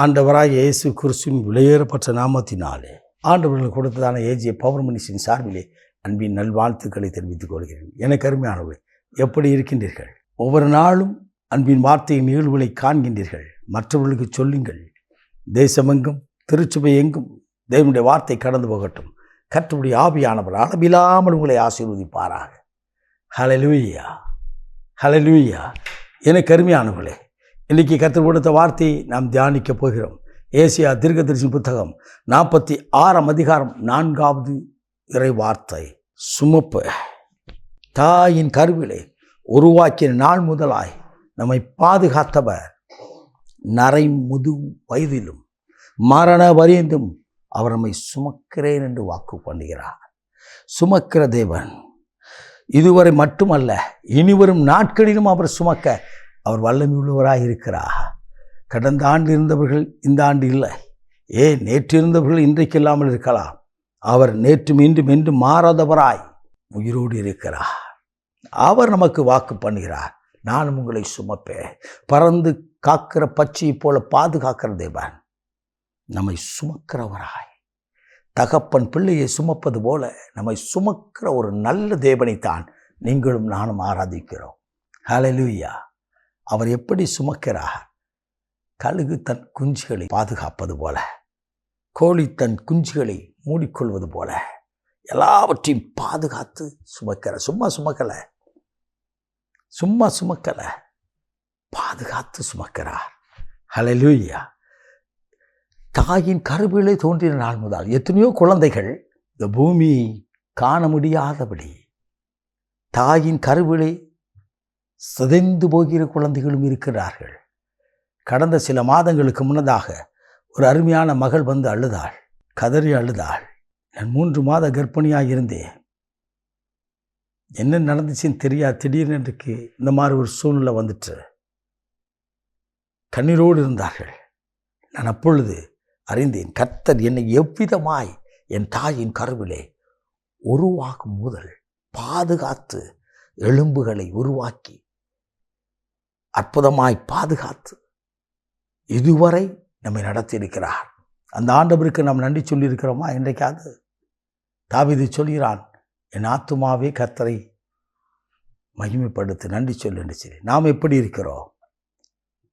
ஆண்டவராக இயேசு கிறிஸ்துவின் விலையேறப்பட்ட நாமத்தினாலே ஆண்டவர்கள் கொடுத்ததான ஏஜிய பௌர்மனிஷின் சார்பிலே அன்பின் நல்வாழ்த்துக்களை தெரிவித்துக் கொள்கிறேன். எனக்கு அருமையானவர்கள் எப்படி இருக்கின்றீர்கள்? ஒவ்வொரு நாளும் அன்பின் வார்த்தையின் நிகழ்வுகளை காண்கின்றீர்கள். மற்றவர்களுக்கு சொல்லுங்கள். தேசமெங்கும் திருச்சுவை எங்கும் தேவனுடைய வார்த்தை கடந்து போகட்டும். கற்றுடைய ஆவியானவர் அளவில்லாமல் உங்களை ஆசீர்வதிப்பாராக. ஹலலுயா ஹலலுயா எனக்கு அருமையானவர்களே இன்றைக்கி கற்றுக் கொடுத்த வார்த்தை நாம் தியானிக்கப் போகிறோம். ஏசியா தீர்க்கதரிசி புத்தகம் நாற்பத்தி ஆறாம் அதிகாரம் நான்காவது இறை வார்த்தை. சுமப்பு. தாயின் கருவிலே உருவாக்கிய நாள் முதலாய் நம்மை பாதுகாத்தவர். நரை முது வயதிலும் மரண வரியந்தும் அவர் நம்மை சுமக்கிறேன் என்று வாக்கு பண்ணுகிறார். சுமக்கிற தேவன். இதுவரை மட்டுமல்ல இனிவரும் நாட்களிலும் அவர் சுமக்க அவர் வல்லமை உள்ளவராக இருக்கிறார். கடந்த ஆண்டு இருந்தவர்கள் இந்த ஆண்டு இல்லை. ஏன்? நேற்று இருந்தவர்கள் இன்றைக்கு இல்லாமல் இருக்கலாம். அவர் நேற்று மீண்டும் என்று மாறாதவராய் உயிரோடு இருக்கிறார். அவர் நமக்கு வாக்கு பண்ணுகிறார். நானும் உங்களை சுமப்பேன். பறந்து காக்கிற பச்சையை போல பாதுகாக்கிற தேவன் நம்மை சுமக்கிறவராய். தகப்பன் பிள்ளையை சுமப்பது போல நம்மை சுமக்கிற ஒரு நல்ல தேவனைத்தான் நீங்களும் நானும் ஆராதிக்கிறோம். ஹலலூயா அவர் எப்படி சுமக்கிறார்? கழுகு தன் குஞ்சுகளை பாதுகாப்பது போல கோழி தன் குஞ்சுகளை மூடிக்கொள்வது போல எல்லாவற்றையும் பாதுகாத்து சுமக்கிற சும்மா சுமக்கலை. சும்மா சுமக்கலை. பாதுகாத்து சுமக்கிறார். ஹலலூயா தாயின் கருவிலே தோன்றின நாள் முதல் எத்தனையோ குழந்தைகள் இந்த பூமியை காண முடியாதபடி தாயின் கருவிலே சிதைந்து போகிற குழந்தைகளும் இருக்கிறார்கள். கடந்த சில மாதங்களுக்கு முன்னதாக ஒரு அருமையான மகள் வந்து அழுதாள். கதறி அழுதாள். நான் மூன்று மாத கர்ப்பிணியாக இருந்தேன். என்ன நடந்துச்சுன்னு தெரியாது திடீர்னு இந்த மாதிரி ஒரு சூழ்நிலை வந்துட்டு. கண்ணீரோடு இருந்தார்கள். நான் அப்பொழுது அறிந்தேன் கர்த்தர் என்னை எவ்விதமாய் என் தாயின் கருவிலே உருவாக்கும் முதல் பாதுகாத்து எலும்புகளை உருவாக்கி அற்புதமாய் பாதுகாத்து இதுவரை நம்மை நடத்தியிருக்கிறார். அந்த ஆண்டவருக்கு நாம் நன்றி சொல்லியிருக்கிறோமா? இன்றைக்காவது தாவிது சொல்கிறான் என் ஆத்துமாவே கத்தரை மகிமைப்படுத்து நன்றி சொல்லு சரி நாம் எப்படி இருக்கிறோம்?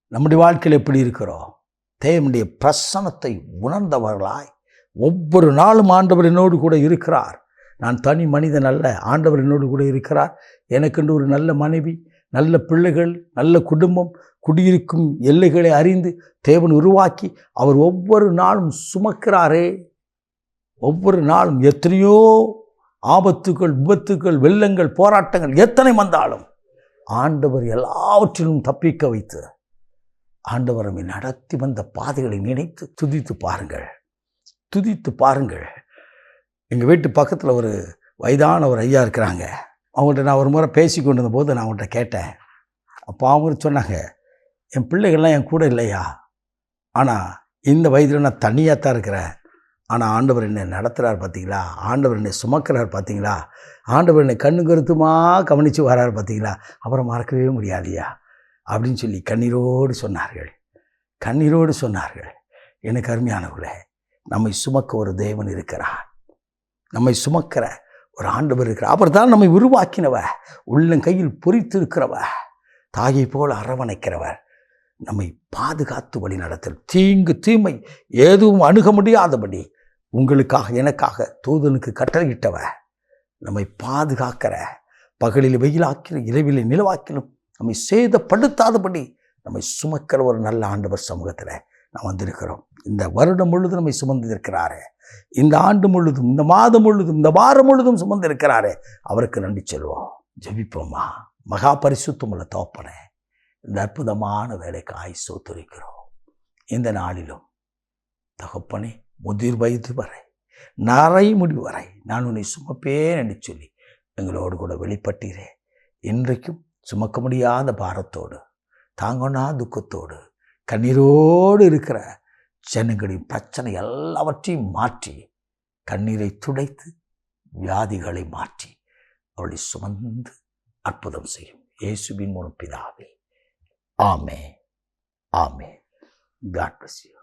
நம்முடைய வாழ்க்கையில் எப்படி இருக்கிறோம்? தேவனுடைய பிரசனத்தை உணர்ந்தவர்களாய் ஒவ்வொரு நாளும் ஆண்டவர் என்னோடு கூட இருக்கிறார். நான் தனி மனிதன் அல்ல ஆண்டவர் என்னோடு கூட இருக்கிறார். எனக்கென்று ஒரு நல்ல மனைவி நல்ல பிள்ளைகள் நல்ல குடும்பம் குடியிருக்கும் எல்லைகளை அறிந்து தேவன் உருவாக்கி அவர் ஒவ்வொரு நாளும் சுமக்கிறாரே. ஒவ்வொரு நாளும் எத்தனையோ ஆபத்துகள் விபத்துகள் வெள்ளங்கள் போராட்டங்கள் எத்தனை வந்தாலும் ஆண்டவர் எல்லாவற்றிலும் தப்பிக்க வைத்து ஆண்டவரமை நடத்தி வந்த பாதைகளை நினைத்து துதித்து பாருங்கள். துதித்து பாருங்கள். எங்கள் வீட்டு பக்கத்தில் ஒரு வயதான ஒரு ஐயா இருக்கிறாங்க. அவங்கள்ட்ட நான் ஒரு முறை பேசி கொண்டு இருந்தபோது நான் அவங்கள்ட்ட கேட்டேன். அப்போ அவங்க சொன்னாங்க என் பிள்ளைகள்லாம் என் கூட இல்லையா? ஆனால் இந்த வயதில் நான் தனியாக தான் இருக்கிறேன். ஆனால் ஆண்டவர் என்னை நடத்துகிறார் பார்த்தீங்களா? ஆண்டவர் என்னை சுமக்கிறார் பார்த்தீங்களா? ஆண்டவர் என்னை கண்ணு கருத்துமாக கவனித்து வரார் பார்த்தீங்களா? அப்புறம் மறக்கவே முடியாதியா? அப்படின்னு சொல்லி கண்ணீரோடு சொன்னார்கள். கண்ணீரோடு சொன்னார்கள். எனக்கு அருமையானவர்களே நம்மை சுமக்க ஒரு தேவன் இருக்கிறார். நம்மை சுமக்கிற ஒரு ஆண்டவர் இருக்கிறார். அவர் தான் நம்மை உருவாக்கினவ உள்ளங்கையில் பொறித்து இருக்கிறவ தாயை போல் அரவணைக்கிறவர். நம்மை பாதுகாத்து வழி நடத்தல். தீங்கு தீமை எதுவும் அணுக முடியாதபடி உங்களுக்காக எனக்காக தூதனுக்கு கட்டளையிட்டவ நம்மை பாதுகாக்கிற பகலில் வெயிலாக்கிலும் இரவில் நிலவாக்கிலும் நம்மை சேதப்படுத்தாதபடி நம்மை சுமக்கிற ஒரு நல்ல ஆண்டவர் சமூகத்தில் நாம் வந்திருக்கிறோம். இந்த வருடம் முழுதும் நம்மை சுமந்திருக்கிறாரே. இந்த ஆண்டு முழுதும் இந்த மாதம் முழுதும் இந்த வாரம் முழுதும் சுமந்திருக்கிறாரே அவருக்கு நன்றி சொல்வோம் ஜெபிப்போமா? மகா பரிசுத்தமுள்ள தோப்பனே இந்த அற்புதமான வேலைக்கு ஆய் சோத்துரைக்கிறோம். இந்த நாளிலும் தகப்பனே முதிர் வயது வரை நரை முடிவு வரை நான் உன்னை சுமப்பேன் என்று சொல்லி எங்களோடு கூட வெளிப்பட்டீரே. இன்றைக்கும் சுமக்க முடியாத பாரத்தோடு தாங்கொண்ணா துக்கத்தோடு கண்ணீரோடு இருக்கிற ஜனங்களின் பிரச்சனை எல்லாவற்றையும் மாற்றி கண்ணீரை துடைத்து வியாதிகளை மாற்றி அவளை சுமந்து அற்புதம் செய்யும் இயேசுவின் மூலம் பிதாவே. ஆமே ஆமே காட் bless